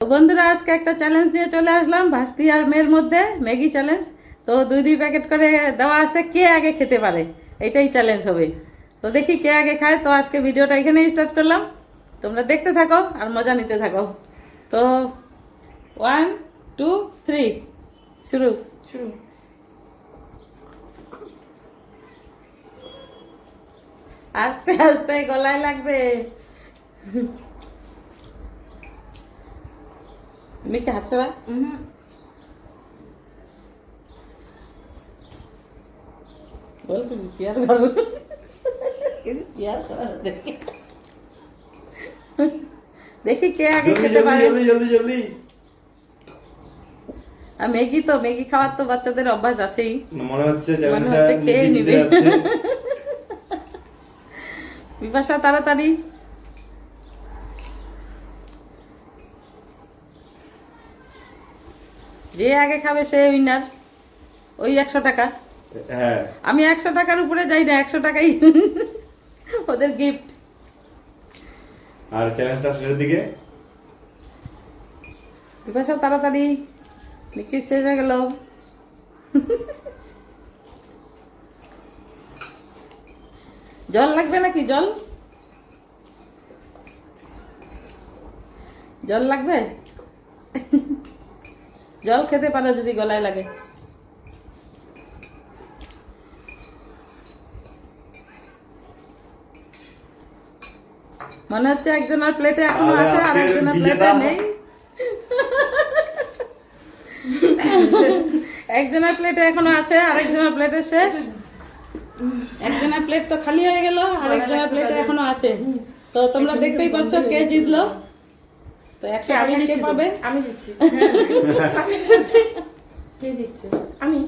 তো বন্ধুরা আজকে একটা চ্যালেঞ্জ নিয়ে চলে আসলাম ভাস্তি আর মেয়ের মধ্যে ম্যাগি চ্যালেঞ্জ তো দুই দুই প্যাকেট করে দেওয়া আছে কে আগে খেতে পারে? এটাই চ্যালেঞ্জ হবে। তো দেখি কে আগে খায়। তো আজকে ভিডিওটা এখানেই স্টার্ট করলাম। তোমরা দেখতে থাকো আর মজা নিতে থাকো। তো ওয়ান টু থ্রি শুরু। শুরু। আস্তে আস্তে গলায় লাগবে। মেয়েকে হাত ছড়া বল কিছু চেয়ার করব কিছু চেয়ার করো দেখি দেখি কে আগে খেতে পারে? জলদি জলদি জলদি আর ম্যাগি তো ম্যাগি খাওয়ার তো বাচ্চাদের অভ্যাস আছেই। মনে হচ্ছে চ্যালেঞ্জটা খেয়ে নিবে। বিপাশা তাড়াতাড়ি। যে আগে খাবে সে উইনার ওই একশো টাকা। হ্যাঁ। আমি একশো টাকার উপরে যাই না একশো টাকাই ওদের গিফট আর চ্যালেঞ্জটা শেষের দিকে? বিপাশা তাড়াতাড়ি লিখিত শেষ হয়ে গেল। জল লাগবে নাকি? জল? জল লাগবে? জল খেতে পারো যদি গলায় লাগে। মনে হচ্ছে একজনের প্লেটে এখনও আছে আর একজনের প্লেটে। নেই। একজনের প্লেটে এখনও আছে আরেকজনের প্লেটে শেষ। একজনের প্লেট তো খালি হয়ে গেল আর একজনের প্লেটে এখনও আছে। তো তোমরা দেখতেই পাচ্ছ কে জিতলো। তো একশো টাকা কে পাবে? আমি দিচ্ছি। আমি দিচ্ছি। কে দিচ্ছে? আমি?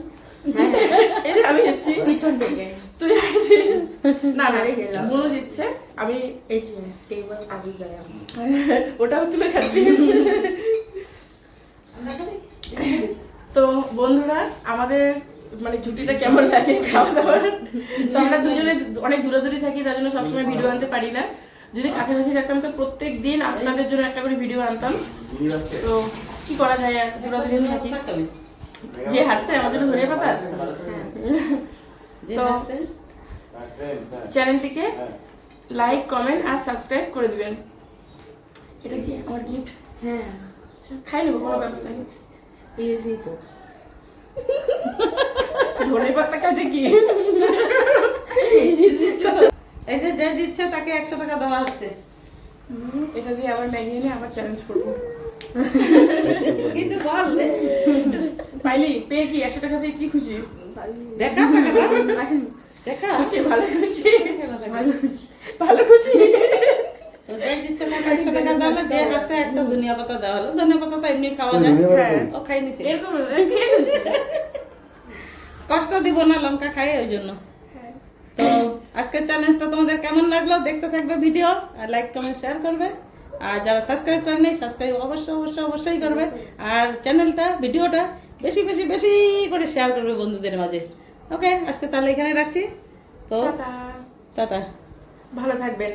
আমি দিচ্ছি। পিছন থেকে। তুই না না আরে গেলাম। মনু দিচ্ছে। আমি এই যে টেবিল কাবি গয়া ওটাও তুলে খাচ্ছি। তো বন্ধুরা আমাদের মানে ছুটিটা কেমন লাগে খাওয়া দাওয়ার? আমরা দুজনে অনেক দূরাদূরি থাকি তার জন্য সবসময় ভিডিও আনতে পারি না। যদি কাছাকাছি থাকতাম তো প্রত্যেক দিন আপনাদের জন্য একটা করে ভিডিও আনতাম তো কি করা যায় আর দূরাদূরি থাকি? যে হাসছে আমাদের ধরে পাতা যে তো- হাসছে, চ্যানেলটিকে লাইক কমেন্ট আর সাবস্ক্রাইব করে দিবেন। এটা কি আমার গিফট হ্যাঁ। খাই নেব কোনো ব্যাপার নাই। ইজি তো। ধনে পাতা কাটে কি এই যে দিচ্ছে তাকে একশো টাকা দেওয়া হচ্ছে। এটা দিয়ে আবার ম্যাগি এনে আবার চ্যালেঞ্জ করব। কিছু বল। পাইলি? পেয়ে কি? একশো টাকা পেয়ে কি খুশি? দেখা দেখা। খুশি ভালো খুশি। ভালো খুশি। ভালো খুশি। দিচ্ছে একশো টাকা দেওয়া ধনিয়া পাতা হলো। ধনিয়া পাতা তো এমনি খাওয়া যায়। হ্যাঁ। ও খাই নিছে। এরকম কষ্ট দিব না লঙ্কা খাই ওই জন্য। তো আজকের চ্যানেলটা তোমাদের কেমন লাগল দেখতে থাকবে ভিডিও আর লাইক কমেন্ট শেয়ার করবে। আর যারা সাবস্ক্রাইব করেনি সাবস্ক্রাইব অবশ্যই অবশ্যই অবশ্যই করবে। আর চ্যানেলটা ভিডিওটা বেশি বেশি বেশি করে শেয়ার করবে বন্ধুদের মাঝে। ওকে আজকে তাহলে এখানে রাখছি। তো টাটা। টাটা। ভালো থাকবেন।